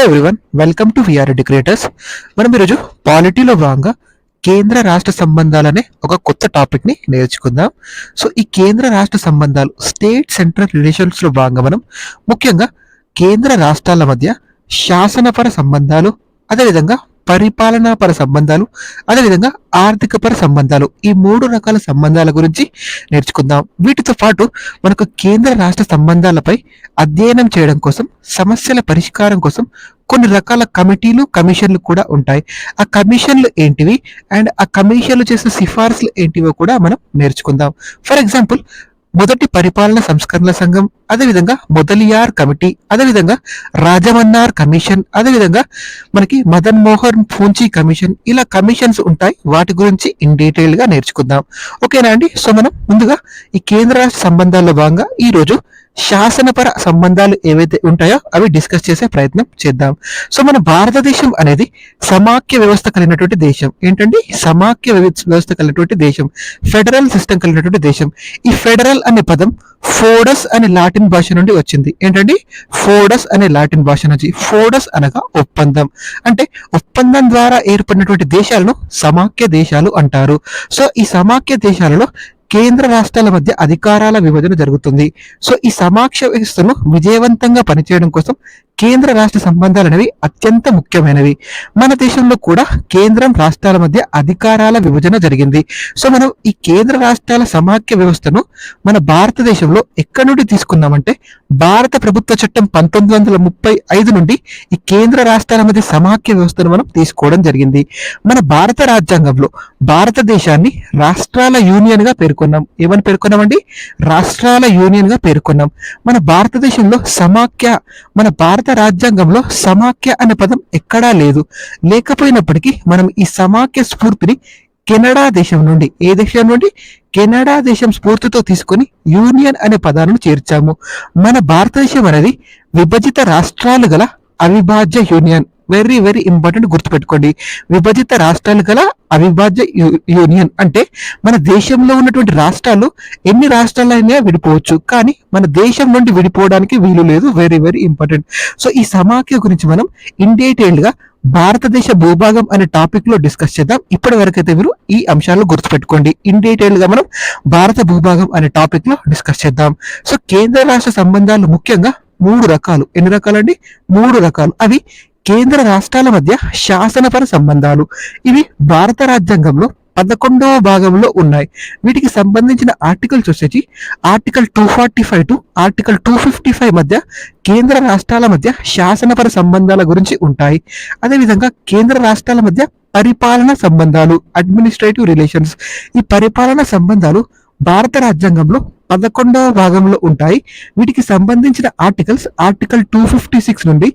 Hello everyone welcome to VR creators మనం ఈరోజు పాలిటీలో భాగంగా కేంద్ర రాష్ట్ర సంబంధాలనే ఒక కొత్త టాపిక్ని నేర్చుకుందాం. సో ఈ కేంద్ర రాష్ట్ర సంబంధాలు స్టేట్ సెంట్రల్ రిలేషన్స్లో భాగంగా మనం ముఖ్యంగా కేంద్ర రాష్ట్రాల మధ్య శాసనపర సంబంధాలు అదేవిధంగా పరిపాలనాపర సంబంధాలు అదేవిధంగా ఆర్థికపర సంబంధాలు. ఈ మూడు రకాల సంబంధాల గురించి నేర్చుకుందాం. వీటితో పాటు మనకు కేంద్ర రాష్ట్ర సంబంధాలపై అధ్యయనం చేయడం కోసం సమస్యల పరిష్కారం కోసం కొన్ని రకాల కమిటీలు కమిషన్లు కూడా ఉంటాయి. ఆ కమిషన్లు ఏంటివి? అండ్ ఆ కమిషన్లు చేసే సిఫార్సులు ఏంటివో కూడా మనం నేర్చుకుందాం. ఫర్ ఎగ్జాంపుల్ మొదటి పరిపాలన సంస్కరణల సంఘం అదేవిధంగా మొదలియార్ కమిటీ అదేవిధంగా రాజమన్నార్ కమిషన్ అదేవిధంగా మనకి మదన్ మోహన్ ఫూంచి కమిషన్. ఇలా కమిషన్స్ ఉంటాయి. వాటి గురించి ఇన్ డీటెయిల్గా నేర్చుకుందాం. ఓకేనా అండి? సో మనం ముందుగా ఈ కేంద్ర రాష్ట్ర సంబంధాల్లో భాగంగా ఈ రోజు శాసనపర సంబంధాలు ఏవైతే ఉంటాయో అవి డిస్కస్ చేసే ప్రయత్నం చేద్దాం. సో మన భారతదేశం అనేది సమాఖ్య వ్యవస్థ కలిగినటువంటి దేశం. ఏంటండి? సమాఖ్య వ్యవస్థ కలిగినటువంటి దేశం. ఫెడరల్ సిస్టమ్ కలిగినటువంటి దేశం. ఈ ఫెడరల్ అనే పదం ఫోడస్ అనే లాటిన్ భాష నుండి వచ్చింది. ఏంటండి? ఫోడస్ అనే లాటిన్ భాష నుంచి. ఫోడస్ అనగా ఒప్పందం. అంటే ఒప్పందం ద్వారా ఏర్పడినటువంటి దేశాలను సమాఖ్య దేశాలు అంటారు. సో ఈ సమాఖ్య దేశాలలో కేంద్ర రాష్ట్రాల మధ్య అధికారాల విభజన జరుగుతుంది. సో ఈ సమాఖ్య వ్యవస్థను విజయవంతంగా పనిచేయడం కోసం కేంద్ర రాష్ట్ర సంబంధాలు అనేవి అత్యంత ముఖ్యమైనవి. మన దేశంలో కూడా కేంద్రం రాష్ట్రాల మధ్య అధికారాల విభజన జరిగింది. సో మనం ఈ కేంద్ర రాష్ట్రాల సమాఖ్య వ్యవస్థను మన భారతదేశంలో ఎక్కడి నుండి తీసుకున్నామంటే భారత ప్రభుత్వ చట్టం పంతొమ్మిది వందల ముప్పై ఐదు నుండి ఈ కేంద్ర రాష్ట్రాల మధ్య సమాఖ్య వ్యవస్థను మనం తీసుకోవడం జరిగింది. మన భారత రాజ్యాంగంలో భారతదేశాన్ని రాష్ట్రాల యూనియన్గా పేర్కొన్నాం. ఏమని పేర్కొన్నామండి? రాష్ట్రాల యూనియన్గా పేర్కొన్నాం. మన భారతదేశంలో సమాఖ్య మన భారత రాజ్యాంగంలో సమాఖ్య అనే పదం ఎక్కడా లేదు. లేకపోయినప్పటికీ మనం ఈ సమాఖ్య స్ఫూర్తిని కెనడా దేశం నుండి ఏ దేశం నుండి? కెనడా దేశం స్ఫూర్తితో తీసుకొని యూనియన్ అనే పదాలను చేర్చాము. మన భారతదేశం అనేది విభజిత రాష్ట్రాలు గల అవిభాజ్య యూనియన్. వెరీ వెరీ ఇంపార్టెంట్ గుర్తుపెట్టుకోండి. విభజిత రాష్ట్రాలు గల అవిభాజ్య యూనియన్ అంటే మన దేశంలో ఉన్నటువంటి రాష్ట్రాలు ఎన్ని రాష్ట్రాలైనా విడిపోవచ్చు. కానీ మన దేశం నుండి విడిపోవడానికి వీలు లేదు. Very very important. సో ఈ సమాఖ్య గురించి మనం ఇన్ డీటెయిల్డ్ భారతదేశ భూభాగం అనే టాపిక్లో డిస్కస్ చేద్దాం. ఇప్పటి వరకైతే మీరు ఈ అంశాలను గుర్తుపెట్టుకోండి. ఇన్ డీటెయిల్గా మనం భారత భూభాగం అనే టాపిక్లో డిస్కస్ చేద్దాం. సో కేంద్ర రాష్ట్ర సంబంధాలు ముఖ్యంగా మూడు రకాలు. ఎన్ని రకాలండి? మూడు రకాలు. అవి కేంద్ర రాష్ట్రాల మధ్య శాసనపర సంబంధాలు. ఇవి భారత రాజ్యాంగంలో పదకొండవ భాగంలో ఉన్నాయి. వీటికి సంబంధించిన ఆర్టికల్స్ వచ్చేసి article two forty five to article two fifty five మధ్య కేంద్ర రాష్ట్రాల మధ్య శాసనపర సంబంధాల గురించి ఉంటాయి. అదేవిధంగా కేంద్ర రాష్ట్రాల మధ్య పరిపాలన సంబంధాలు అడ్మినిస్ట్రేటివ్ రిలేషన్స్ ఈ పరిపాలన సంబంధాలు భారత రాజ్యాంగంలో పదకొండవ భాగంలో ఉంటాయి. వీటికి సంబంధించిన articles article two fifty six నుండి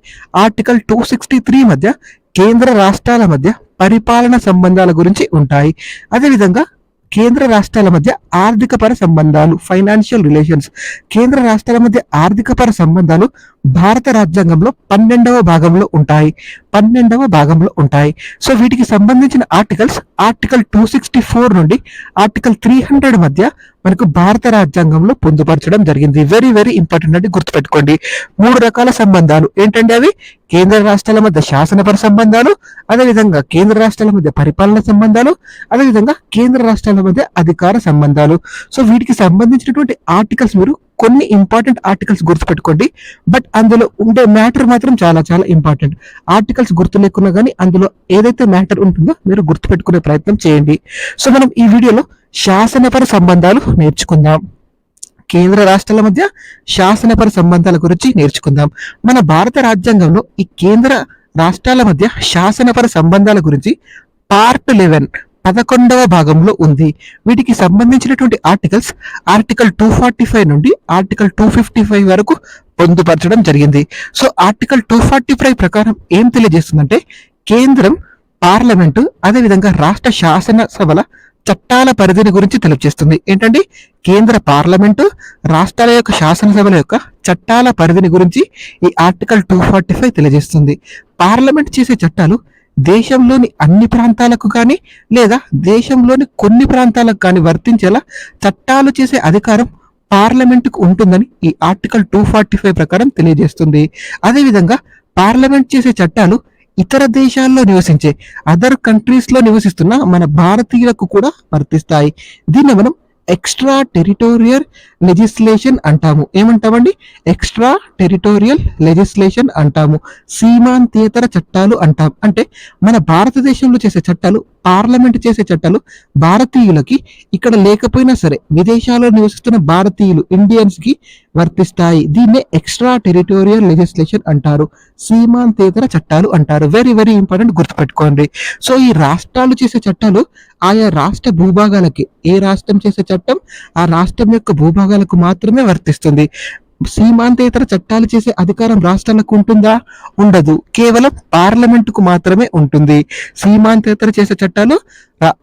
ఆర్టికల్ టూ సిక్స్టీ త్రీ మధ్య కేంద్ర రాష్ట్రాల మధ్య పరిపాలన సంబంధాల గురించి ఉంటాయి. అదేవిధంగా కేంద్ర రాష్ట్రాల మధ్య ఆర్థిక పర సంబంధాలు ఫైనాన్షియల్ రిలేషన్స్ కేంద్ర రాష్ట్రాల మధ్య ఆర్థిక పర సంబంధాలు భారత రాజ్యాంగంలో పన్నెండవ భాగంలో ఉంటాయి. పన్నెండవ భాగంలో ఉంటాయి. సో వీటికి సంబంధించిన articles article two sixty four నుండి ఆర్టికల్ త్రీ హండ్రెడ్ మధ్య మనకు భారత రాజ్యాంగంలో పొందుపరచడం జరిగింది. వెరీ వెరీ ఇంపార్టెంట్ అండి గుర్తుపెట్టుకోండి. మూడు రకాల సంబంధాలు. ఏంటంటే అవి? కేంద్ర రాష్ట్రాల మధ్య శాసనపర సంబంధాలు అదేవిధంగా కేంద్ర రాష్ట్రాల మధ్య పరిపాలన సంబంధాలు అదేవిధంగా కేంద్ర రాష్ట్రాల మధ్య అధికార సంబంధాలు. సో వీటికి సంబంధించినటువంటి ఆర్టికల్స్ మీరు కొన్ని ఇంపార్టెంట్ ఆర్టికల్స్ గుర్తుపెట్టుకోండి. బట్ అందులో ఉండే మ్యాటర్ మాత్రం చాలా చాలా ఇంపార్టెంట్ ఆర్టికల్స్ గుర్తు లేకున్నా కానీ అందులో ఏదైతే మ్యాటర్ ఉంటుందో మీరు గుర్తుపెట్టుకునే ప్రయత్నం చేయండి. సో మనం ఈ వీడియోలో శాసనపర సంబంధాలు నేర్చుకుందాం. కేంద్ర రాష్ట్రాల మధ్య శాసనపర సంబంధాల గురించి నేర్చుకుందాం. మన భారత రాజ్యాంగంలో ఈ కేంద్ర రాష్ట్రాల మధ్య శాసనపర సంబంధాల గురించి పార్ట్ లెవెన్ పదకొండవ భాగంలో ఉంది. వీటికి సంబంధించినటువంటి articles article two forty five నుండి ఆర్టికల్ టూ ఫిఫ్టీ ఫైవ్ వరకు పొందుపరచడం జరిగింది. So article two forty five ప్రకారం ఏం తెలియజేస్తుందంటే కేంద్రం పార్లమెంటు అదేవిధంగా రాష్ట్ర శాసనసభల చట్టాల పరిధిని గురించి తెలియజేస్తుంది. ఏంటండి కేంద్ర పార్లమెంటు రాష్ట్రాల యొక్క శాసనసభల యొక్క చట్టాల పరిధిని గురించి ఈ ఆర్టికల్ టూ ఫార్టీ ఫైవ్ తెలియజేస్తుంది. పార్లమెంట్ చేసే చట్టాలు దేశంలోని అన్ని ప్రాంతాలకు కానీ లేదా దేశంలోని కొన్ని ప్రాంతాలకు కానీ వర్తించేలా చట్టాలు చేసే అధికారం పార్లమెంటుకు ఉంటుందని ఈ ఆర్టికల్ టూ ఫార్టీ ఫైవ్ ప్రకారం తెలియజేస్తుంది. అదేవిధంగా పార్లమెంట్ చేసే చట్టాలు ఇతర దేశాల్లో నివసించే అదర్ కంట్రీస్లో నివసిస్తున్న మన భారతీయులకు కూడా వర్తిస్తాయి. దీన్ని మనం ఎక్స్ట్రా టెరిటోరియల్ లెజిస్లేషన్ అంటాము. ఏమంటామండి? ఎక్స్ట్రా టెరిటోరియల్ లెజిస్లేషన్ అంటాము. సీమాంతేతర చట్టాలు అంటాం. అంటే మన భారతదేశంలో చేసే చట్టాలు పార్లమెంట్ చేసే చట్టాలు భారతీయులకి ఇక్కడ లేకపోయినా సరే విదేశాల్లో నివసిస్తున్న భారతీయులు ఇండియన్స్కి వర్తిస్తాయి. దీన్నే ఎక్స్ట్రా టెరిటోరియల్ లెజిస్లేషన్ అంటారు. సీమాంతేతర చట్టాలు అంటారు. వెరీ వెరీ ఇంపార్టెంట్ గుర్తుపెట్టుకోండి. సో ఈ రాష్ట్రాలు చేసే చట్టాలు ఆయా రాష్ట్ర భూభాగాలకి ఏ రాష్ట్రం చేసే చట్టం ఆ రాష్ట్రం యొక్క భూభాగాలకు మాత్రమే వర్తిస్తుంది. సీమాంతేతర చట్టాలు చేసే అధికారం రాష్ట్రాలకు ఉంటుందా? ఉండదు. కేవలం పార్లమెంటుకు మాత్రమే ఉంటుంది. సీమాంతేతర చేసే చట్టాలు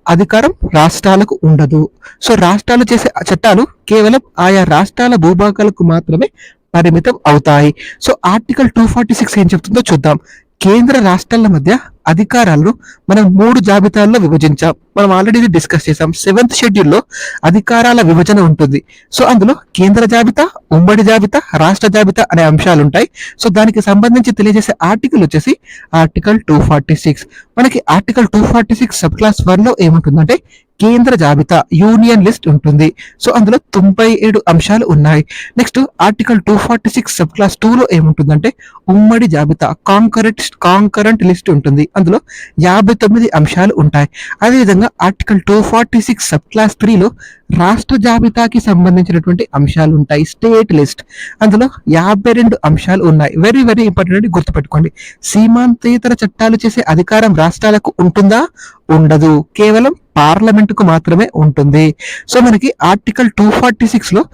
అధికారం రాష్ట్రాలకు ఉండదు. సో రాష్ట్రాలు చేసే చట్టాలు కేవలం ఆయా రాష్ట్రాల భూభాగాలకు మాత్రమే పరిమితం అవుతాయి. So article two forty six ఏం చెప్తుందో చూద్దాం. కేంద్ర రాష్ట్రాల మధ్య అధికారాలను మనం మూడు జాబితాల్లో విభజించాం. మనం ఆల్రెడీ డిస్కస్ చేసాం సెవెంత్ షెడ్యూల్లో అధికారాల విభజన ఉంటుంది. సో అందులో కేంద్ర జాబితా ఉమ్మడి జాబితా రాష్ట్ర జాబితా అనే అంశాలు ఉంటాయి సో దానికి సంబంధించి తెలియజేసే ఆర్టికల్ వచ్చేసి ఆర్టికల్ టూ ఫార్టీ సిక్స్ మనకి article two forty six sub clause వన్లో ఏముంటుందంటే కేంద్ర జాబితా యూనియన్ లిస్ట్ ఉంటుంది. సో అందులో తొంభై ఏడు అంశాలు ఉన్నాయి. Next article two forty six sub clause two లో ఏముంటుందంటే ఉమ్మడి జాబితా కాంకరెంట్ కాంకరెంట్ లిస్ట్ ఉంటుంది. అందులో యాభై తొమ్మిది అంశాలు ఉంటాయి. అదేవిధంగా article two forty six sub clause త్రీలో రాష్ట్ర జాబితాకి సంబంధించినటువంటి అంశాలు ఉంటాయి. State list. అందులో యాభై రెండు అంశాలు ఉన్నాయి. వెరీ వెరీ ఇంపార్టెంట్ గుర్తుపెట్టుకోండి. సీమాంతేతర చట్టాలు చేసే అధికారం రాష్ట్రాలకు ఉంటుందా? ఉండదు. కేవలం పార్లమెంటుకు మాత్రమే ఉంటుంది. సో మనకి ఆర్టికల్ టూ ఫార్టీ సిక్స్లో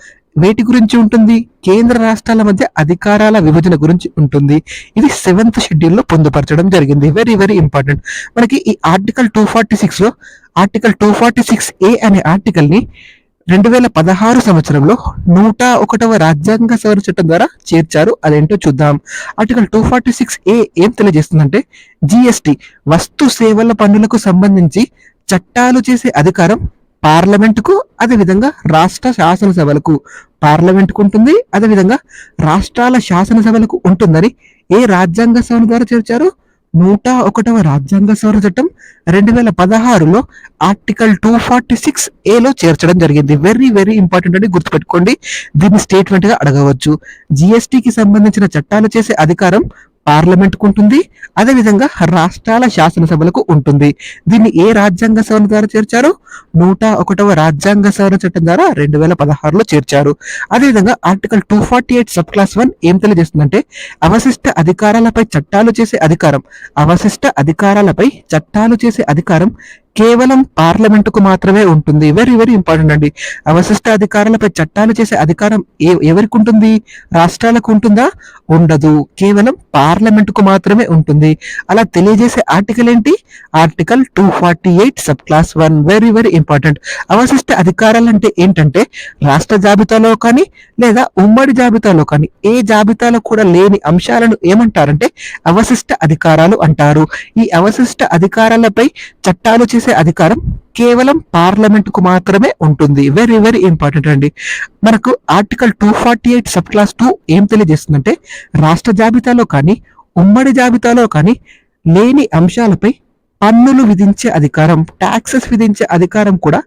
వేటి గురించి ఉంటుంది? కేంద్ర రాష్ట్రాల మధ్య అధికారాల విభజన గురించి ఉంటుంది. ఇది సెవెంత్ షెడ్యూల్లో పొందుపరచడం జరిగింది. వెరీ వెరీ ఇంపార్టెంట్ మనకి ఈ ఆర్టికల్ టూ ఫార్టీ సిక్స్లో article two forty six A అనే ఆర్టికల్ని రెండు వేల పదహారు సంవత్సరంలో నూట ఒకటవ రాజ్యాంగ సవరణ చట్టం ద్వారా చేర్చారు. అదేంటో చూద్దాం. Article two forty six A ఏం తెలియజేస్తుందంటే జిఎస్టి వస్తు సేవల పన్నులకు సంబంధించి చట్టాలు చేసే అధికారం పార్లమెంటుకు అదేవిధంగా రాష్ట్ర శాసనసభలకు పార్లమెంటుకు ఉంటుంది అదేవిధంగా రాష్ట్రాల శాసనసభలకు ఉంటుందని ఏ రాజ్యాంగ సవరణ ద్వారా చేర్చారు? నూట ఒకటవ రాజ్యాంగ సవరణ చట్టం రెండు వేల పదహారులో ఆర్టికల్ టూ ఫార్టీ సిక్స్ ఏలో చేర్చడం జరిగింది. వెరీ వెరీ ఇంపార్టెంట్ అని గుర్తుపెట్టుకోండి. దీన్ని స్టేట్మెంట్గా అడగవచ్చు. జిఎస్టికి సంబంధించిన చట్టాలు చేసే అధికారం పార్లమెంట్కు ఉంటుంది అదేవిధంగా రాష్ట్రాల శాసనసభలకు ఉంటుంది. దీన్ని ఏ రాజ్యాంగ సవరణ ద్వారా చేర్చారు? నూట ఒకటవ రాజ్యాంగ సవరణ చట్టం ద్వారా రెండు వేల పదహారులో చేర్చారు. అదేవిధంగా article two forty eight sub clause one ఏం తెలియజేస్తుందంటే అవశిష్ట అధికారాలపై చట్టాలు చేసే అధికారం అవశిష్ట అధికారాలపై చట్టాలు చేసే అధికారం కేవలం పార్లమెంటుకు మాత్రమే ఉంటుంది. వెరీ వెరీ ఇంపార్టెంట్ అండి. అవశిష్ట అధికారాలపై చట్టాలు చేసే అధికారం ఏ ఎవరికి ఉంటుంది? రాష్ట్రాలకు ఉంటుందా? ఉండదు. కేవలం పార్లమెంటుకు మాత్రమే ఉంటుంది. అలా తెలియజేసే ఆర్టికల్ ఏంటి? Article two forty eight sub clause one. Very very important అవశిష్ట అధికారాలు అంటే ఏంటంటే రాష్ట్ర జాబితాలో కానీ లేదా ఉమ్మడి జాబితాలో కానీ ఏ జాబితాలో కూడా లేని అంశాలను ఏమంటారంటే అవశిష్ట అధికారాలు అంటారు. ఈ అవశిష్ట అధికారాలపై చట్టాలు చేసే అధికారం కేవలం పార్లమెంట్కు మాత్రమే ఉంటుంది. వెరీ వెరీ ఇంపార్టెంట్ అండి. మనకు article two forty eight sub clause two ఏం తెలియజేస్తుందంటే రాష్ట్ర జాబితాలో కానీ ఉమ్మడి జాబితాలో కానీ లేని అంశాలపై పన్నులు విధించే అధికారం ట్యాక్సెస్ విధించే అధికారం కూడా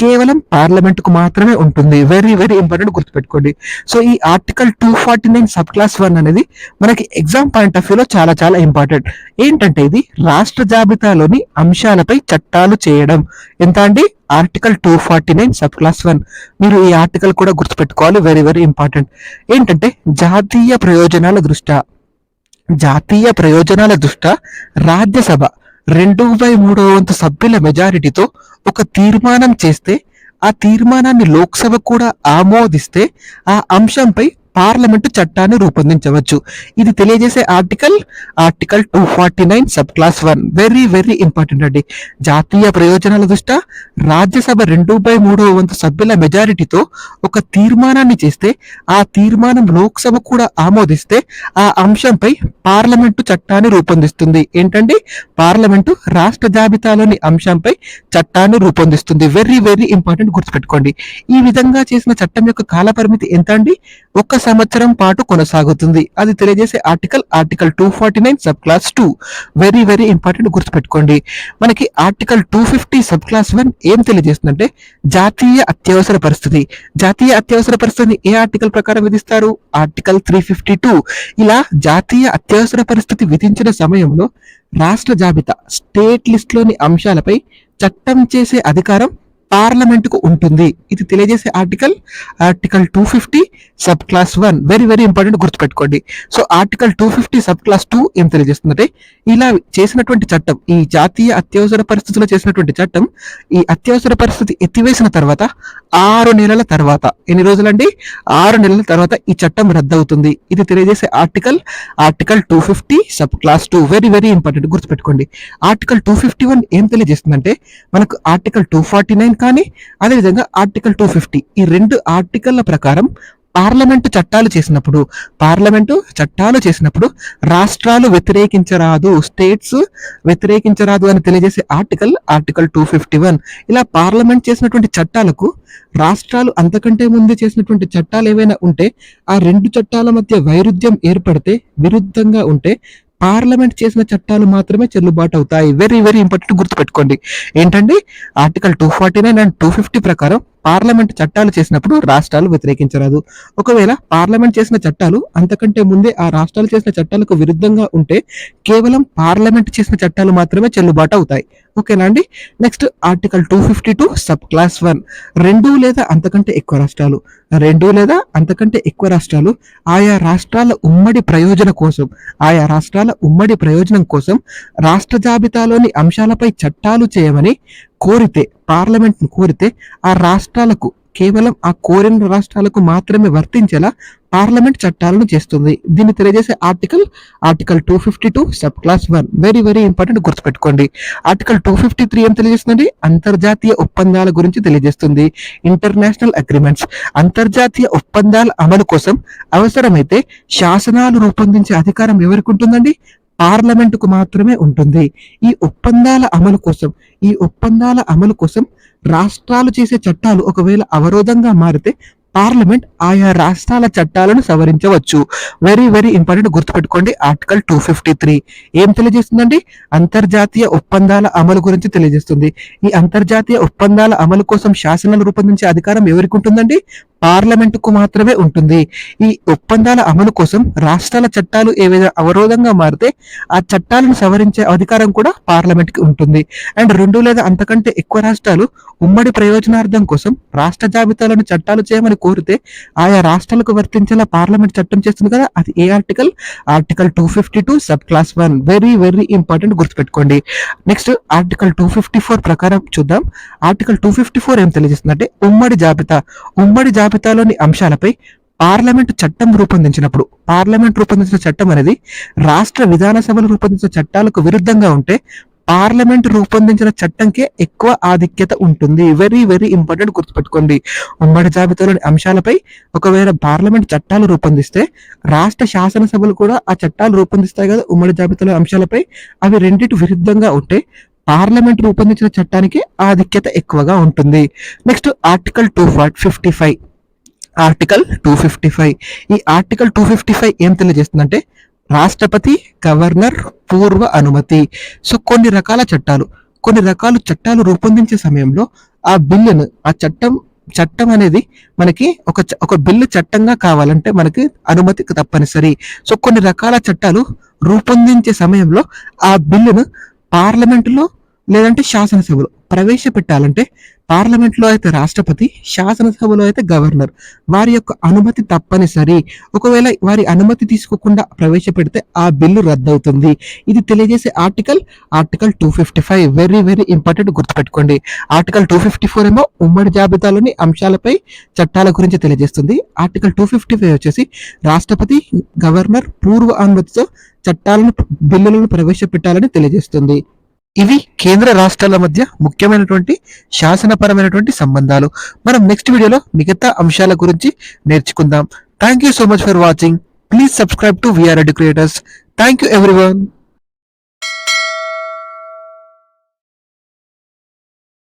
కేవలం పార్లమెంట్కు మాత్రమే ఉంటుంది. వెరీ వెరీ ఇంపార్టెంట్ గుర్తుపెట్టుకోండి. సో ఈ article two forty nine sub clause one అనేది మనకి ఎగ్జామ్ పాయింట్ ఆఫ్ వ్యూలో చాలా చాలా ఇంపార్టెంట్ ఏంటంటే ఇది? రాష్ట్ర జాబితాలోని అంశాలపై చట్టాలు చేయడం. ఎంత అండి? Article two forty nine sub clause one మీరు ఈ ఆర్టికల్ కూడా గుర్తుపెట్టుకోవాలి. వెరీ వెరీ ఇంపార్టెంట్ ఏంటంటే జాతీయ ప్రయోజనాల దృష్ట్యా జాతీయ ప్రయోజనాల దృష్ట్యా రాజ్యసభ రెండు బై మూడవ వంతు సభ్యుల మెజారిటీతో ఒక తీర్మానం చేస్తే ఆ తీర్మానాన్ని లోక్సభ కూడా ఆమోదిస్తే ఆ అంశంపై పార్లమెంటు చట్టాన్ని రూపొందించవచ్చు. ఇది తెలియజేసే article article two forty nine sub class one. Very very important అండి. జాతీయ ప్రయోజనాల దృష్ట్యా రాజ్యసభ రెండు బై మూడవ వంతు సభ్యుల మెజారిటీతో ఒక తీర్మానాన్ని చేస్తే ఆ తీర్మానం లోక్సభ కూడా ఆమోదిస్తే ఆ అంశంపై పార్లమెంటు చట్టాన్ని రూపొందిస్తుంది. ఏంటండి? పార్లమెంటు రాష్ట్ర జాబితాలోని అంశంపై చట్టాన్ని రూపొందిస్తుంది. వెరీ వెరీ ఇంపార్టెంట్ గుర్తుపెట్టుకోండి. ఈ విధంగా చేసిన చట్టం యొక్క కాల పరిమితి ఎంత అండి ఒక్క సంవత్సరం పాటు కొనసాగుతుంది. అది తెలియజేసే article article two forty nine sub class two very very important గుర్తుపెట్టుకోండి. మనకి article two fifty sub class one ఏం తెలియజేస్తుందంటే జాతీయ అత్యవసర పరిస్థితి. జాతీయ అత్యవసర పరిస్థితిని ఏ ఆర్టికల్ ప్రకారం విధిస్తారు? ఆర్టికల్ త్రీ ఫిఫ్టీ టూ ఇలా జాతీయ అత్యవసర పరిస్థితి విధించిన సమయంలో రాష్ట్ర జాబితా స్టేట్ లిస్ట్లోని అంశాలపై చట్టం చేసే అధికారం పార్లమెంటుకు ఉంటుంది. ఇది తెలియజేసే article article two fifty sub class one very very important గుర్తుపెట్టుకోండి. So article two fifty sub class two ఏం తెలియజేస్తుందంటే ఇలా చేసినటువంటి చట్టం ఈ జాతీయ అత్యవసర పరిస్థితిలో చేసినటువంటి చట్టం ఈ అత్యవసర పరిస్థితి ఎత్తివేసిన తర్వాత ఆరు నెలల తర్వాత ఎన్ని రోజులండి? ఆరు నెలల తర్వాత ఈ చట్టం రద్దవుతుంది. ఇది తెలియజేసే article article two fifty sub class two very very important గుర్తుపెట్టుకోండి. ఆర్టికల్ టూ ఫిఫ్టీ వన్ ఏం తెలియజేస్తుందంటే మనకు ఆర్టికల్ టూ ఫార్టీ నైన్ కానీ అదేవిధంగా ఆర్టికల్ టూ ఫిఫ్టీ ఈ రెండు ఆర్టికల్ల ప్రకారం పార్లమెంటు చట్టాలు చేసినప్పుడు పార్లమెంటు చట్టాలు చేసినప్పుడు రాష్ట్రాలు వ్యతిరేకించరాదు స్టేట్స్ వ్యతిరేకించరాదు అని తెలియజేసే article article two fifty one ఇలా పార్లమెంట్ చేసినటువంటి చట్టాలకు రాష్ట్రాలు అంతకంటే ముందు చేసినటువంటి చట్టాలు ఏవైనా ఉంటే ఆ రెండు చట్టాల మధ్య వైరుధ్యం ఏర్పడితే విరుద్ధంగా ఉంటే పార్లమెంట్ చేసిన చట్టాలు మాత్రమే చెల్లుబాటు అవుతాయి. వెరీ వెరీ ఇంపార్టెంట్ గుర్తుపెట్టుకోండి. ఏంటండి? Article two forty nine and two fifty ప్రకారం పార్లమెంట్ చట్టాలు చేసినప్పుడు రాష్ట్రాలు వ్యతిరేకించరాదు. ఒకవేళ పార్లమెంట్ చేసిన చట్టాలు అంతకంటే ముందే ఆ రాష్ట్రాలు చేసిన చట్టాలకు విరుద్ధంగా ఉంటే కేవలం పార్లమెంట్ చేసిన చట్టాలు మాత్రమే చెల్లుబాటు అవుతాయి. ఓకేనా అండి? Next article two fifty two sub class one. రెండు లేదా అంతకంటే ఎక్కువ రాష్ట్రాలు. రెండు లేదా అంతకంటే ఎక్కువ రాష్ట్రాలు ఆయా రాష్ట్రాల ఉమ్మడి ప్రయోజన కోసం ఆయా రాష్ట్రాల ఉమ్మడి ప్రయోజనం కోసం రాష్ట్ర జాబితాలోని అంశాలపై చట్టాలు చేయమని కోరితే పార్లమెంట్ను కోరితే ఆ రాష్ట్రాలకు కేవలం ఆ కోరిన రాష్ట్రాలకు మాత్రమే వర్తించేలా పార్లమెంట్ చట్టాలను చేస్తుంది. దీన్ని తెలియజేసే article article two fifty two sub class one. Very very important గుర్తుపెట్టుకోండి. ఆర్టికల్ టూ ఫిఫ్టీ త్రీ ఏం తెలియజేస్తుంది అంతర్జాతీయ ఒప్పందాల గురించి తెలియజేస్తుంది. International agreements. అంతర్జాతీయ ఒప్పందాల అమలు కోసం అవసరమైతే శాసనాలు రూపొందించే అధికారం ఎవరికి ఉంటుందండి? పార్లమెంటుకు మాత్రమే ఉంటుంది. ఈ ఒప్పందాల అమలు కోసం ఈ ఒప్పందాల అమలు కోసం రాష్ట్రాలు చేసే చట్టాలు ఒకవేళ అవరోధంగా మారితే పార్లమెంట్ ఆయా రాష్ట్రాల చట్టాలను సవరించవచ్చు. వెరీ వెరీ ఇంపార్టెంట్ గుర్తుపెట్టుకోండి. ఆర్టికల్ టూ ఫిఫ్టీ త్రీ ఏం తెలియజేస్తుందండి? అంతర్జాతీయ ఒప్పందాల అమలు గురించి తెలియజేస్తుంది. ఈ అంతర్జాతీయ ఒప్పందాల అమలు కోసం శాసనాలు రూపొందించే అధికారం ఎవరికి ఉంటుందండి? పార్లమెంటుకు మాత్రమే ఉంటుంది. ఈ ఒప్పందాల అమలు కోసం రాష్ట్రాల చట్టాలు ఏవైనా అవరోధంగా మారితే ఆ చట్టాలను సవరించే అధికారం కూడా పార్లమెంట్కి ఉంటుంది. అండ్ రెండు లేదా అంతకంటే ఎక్కువ రాష్ట్రాలు ఉమ్మడి ప్రయోజనార్థం కోసం రాష్ట్ర జాబితాలను చట్టాలు చేయమని కోరితే ఆయా రాష్ట్రాలకు వర్తించేలా పార్లమెంట్ చట్టం చేస్తుంది కదా అది ఏ article? Article two fifty two sub class one. Very very important గుర్తుపెట్టుకోండి. Next article two fifty four ప్రకారం చూద్దాం. ఆర్టికల్ టూ ఫిఫ్టీ ఫోర్ ఏం తెలియజేస్తుందంటే ఉమ్మడి జాబితా. ఉమ్మడి జాబితాలోని అంశాలపై పార్లమెంట్ చట్టం రూపొందించినప్పుడు పార్లమెంట్ రూపొందించిన చట్టం అనేది రాష్ట్ర విధానసభలు రూపొందించిన చట్టాలకు విరుద్ధంగా ఉంటే పార్లమెంట్ రూపొందించిన చట్టంకే ఎక్కువ ఆధిక్యత ఉంటుంది. వెరీ వెరీ ఇంపార్టెంట్ గుర్తుపెట్టుకోండి. ఉమ్మడి జాబితాలోని అంశాలపై ఒకవేళ పార్లమెంట్ చట్టాలు రూపొందిస్తే రాష్ట్ర శాసనసభలు కూడా ఆ చట్టాలు రూపొందిస్తాయి కదా ఉమ్మడి జాబితాలో అంశాలపై. అవి రెండింటి విరుద్ధంగా ఉంటే పార్లమెంట్ రూపొందించిన చట్టానికి ఆధిక్యత ఎక్కువగా ఉంటుంది. Next article two fifty five. Article two fifty five. ఈ ఆర్టికల్ టూ ఫిఫ్టీ ఫైవ్ ఏం తెలియజేస్తుందంటే రాష్ట్రపతి గవర్నర్ పూర్వ అనుమతి. సో కొన్ని రకాల చట్టాలు. కొన్ని రకాల చట్టాలు రూపొందించే సమయంలో ఆ బిల్లును ఆ చట్టం చట్టం అనేది మనకి ఒక ఒక బిల్లు చట్టంగా కావాలంటే మనకి అనుమతి తప్పనిసరి. సో కొన్ని రకాల చట్టాలు రూపొందించే సమయంలో ఆ బిల్లును పార్లమెంటులో లేదంటే శాసనసభలో ప్రవేశపెట్టాలంటే పార్లమెంట్లో అయితే రాష్ట్రపతి శాసనసభలో అయితే గవర్నర్. వారి యొక్క అనుమతి తప్పనిసరి. ఒకవేళ వారి అనుమతి తీసుకోకుండా ప్రవేశపెడితే ఆ బిల్లు రద్దవుతుంది. ఇది తెలియజేసే article article two fifty five very very important గుర్తుపెట్టుకోండి. ఆర్టికల్ టూ ఫిఫ్టీ ఫోర్ ఏమో ఉమ్మడి జాబితాలోని అంశాలపై చట్టాల గురించి తెలియజేస్తుంది. ఆర్టికల్ టూ ఫిఫ్టీ ఫైవ్ వచ్చేసి రాష్ట్రపతి గవర్నర్ పూర్వ అనుమతితో చట్టాలను బిల్లులను ప్రవేశపెట్టాలని తెలియజేస్తుంది. ఇవి కేంద్ర రాష్ట్రాల మధ్య ముఖ్యమైనటువంటి శాసనపరమైనటువంటి సంబంధాలు. మనం నెక్స్ట్ వీడియోలో మిగతా అంశాల గురించి నేర్చుకుందాం. Thank you so much for watching please subscribe to VR creators thank you everyone